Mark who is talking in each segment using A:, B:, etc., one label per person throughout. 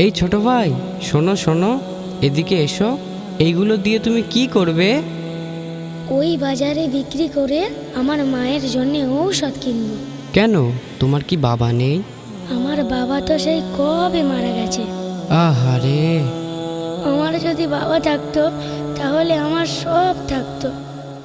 A: এই ছোট ভাই শোনো শোনো এদিকে এসো। এইগুলো দিয়ে তুমি কি করবে?
B: ওই বাজারে বিক্রি করে আমার মায়ের জন্য ঔষধ কিনবো।
A: কেন? তোমার কি বাবা নেই?
B: আমার বাবা তো সেই কবে মারা গেছে।
A: আহারে!
B: আমার যদি বাবা থাকতো তাহলে আমার সব থাকতো।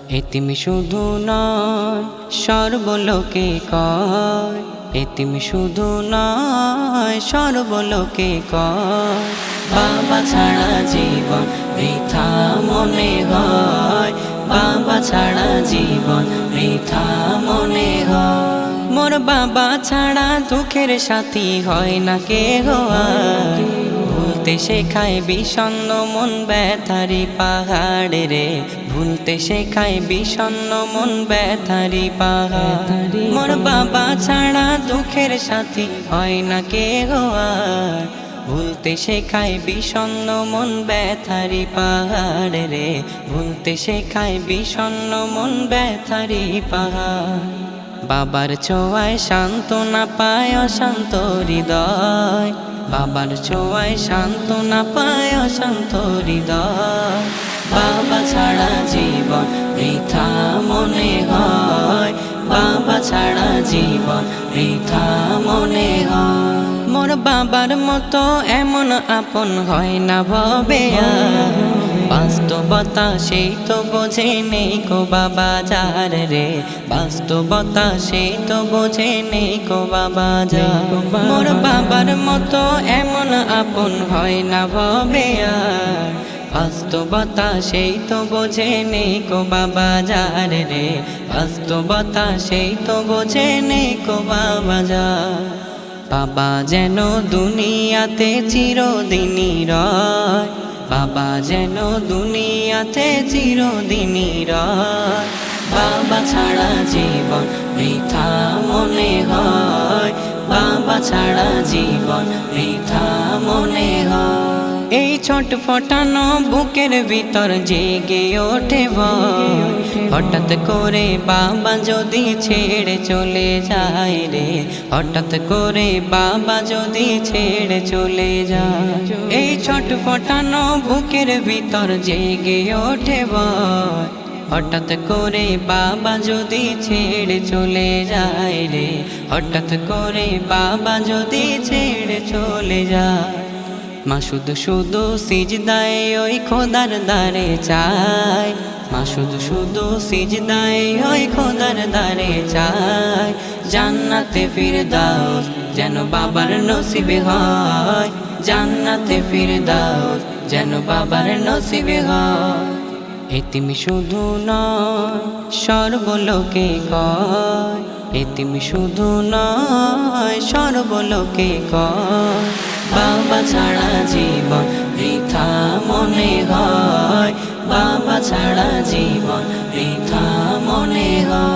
A: এতিমি শুধু নয় সর্বলোকে কয় এতিমি শুধু নয়, সর্বলোকে কয়। বাবা ছাড়া জীবন বৃথা মনে হয়। বাবা ছাড়া জীবন বৃথা মনে হয়। মোর বাবা ছাড়া দুঃখের সাথী হয় না কে হয় ভুলতে শেখায় বিষণ্ণ মন ব্যথারি পাহাড়ে রে। ভুলতে শেখায় বিষণ্ণ মন ব্যথারি পাহাড়। মোর বাবা ছাড়া দুঃখের সাথী হয় না কে গোয়ার ভুলতে শেখায় বিষণ্ণ মন ব্যথারি পাহাড় রে। ভুলতে শেখায় বিষণ্ণ মন ব্যথারি পাহাড়। বাবার ছোঁয়ায় শান্ত না পায় অশান্ত হৃদয়। বাবার ছোঁয়ায় শান্ত না পায় অশান্ত হৃদয়। বাবা ছাড়া জীবন বৃথা মনে হয়। বাবা ছাড়া জীবন বৃথা মনে হয়। মোর বাবার মতো এমন আপন হয় না ভবে। বাস্তবতা সেই তো বোঝে নেই কো বাবা যার রে। বাস্তবতা সেই তো বোঝে নেই কো বাবা যার। মোর বাবার মতো এমন আপন হয় না ভবে আর। বাস্তবতা সেই তো বোঝে নেই কো বাবা যার রে। বাস্তবতা সেই তো বোঝে নেই কো বাবা যার। বাবা যেন দুনিয়াতে চিরদিনই রয়। বাবা যেন দুনিয়াতে চিরদিনই রয় বাবা ছাড়া জীবন বৃথা মনে হয়। বাবা ছাড়া জীবন বৃথা মনে হয়। এই ছোট ফটানো বুকের ভিতর জেগে ওঠে হঠাৎ করে বাবা যদি ছেড়ে চলে যায় রে, হঠাৎ করে বাবা যদি ছেড়ে চলে যায়। এই ছোট ফটানো বুকের ভিতর জেগে ওঠে হঠাৎ করে বাবা যদি ছেড়ে চলে যায় রে, হঠাৎ করে বাবা যদি ছেড়ে চলে যায়। মা শুধু সিজদায় ওই খোদার দারে চায়। মা শুধু শুধু সিজদায় ওই খোদার দারে চায়। জান্নাতে ফির দাও যেন বাবার নসিবে হয়। জান্নাতে ফির দাও যেন বাবার নসিবে হয়। এতিমি শুধু নয়, সর্বলোকে কয়। এতিমি শুধু নয়, সর্বলোকে কয় বাবা ছাড়া জীবন বৃথা মনে হয়। বাবা ছাড়া জীবন বৃথা মনে হয়।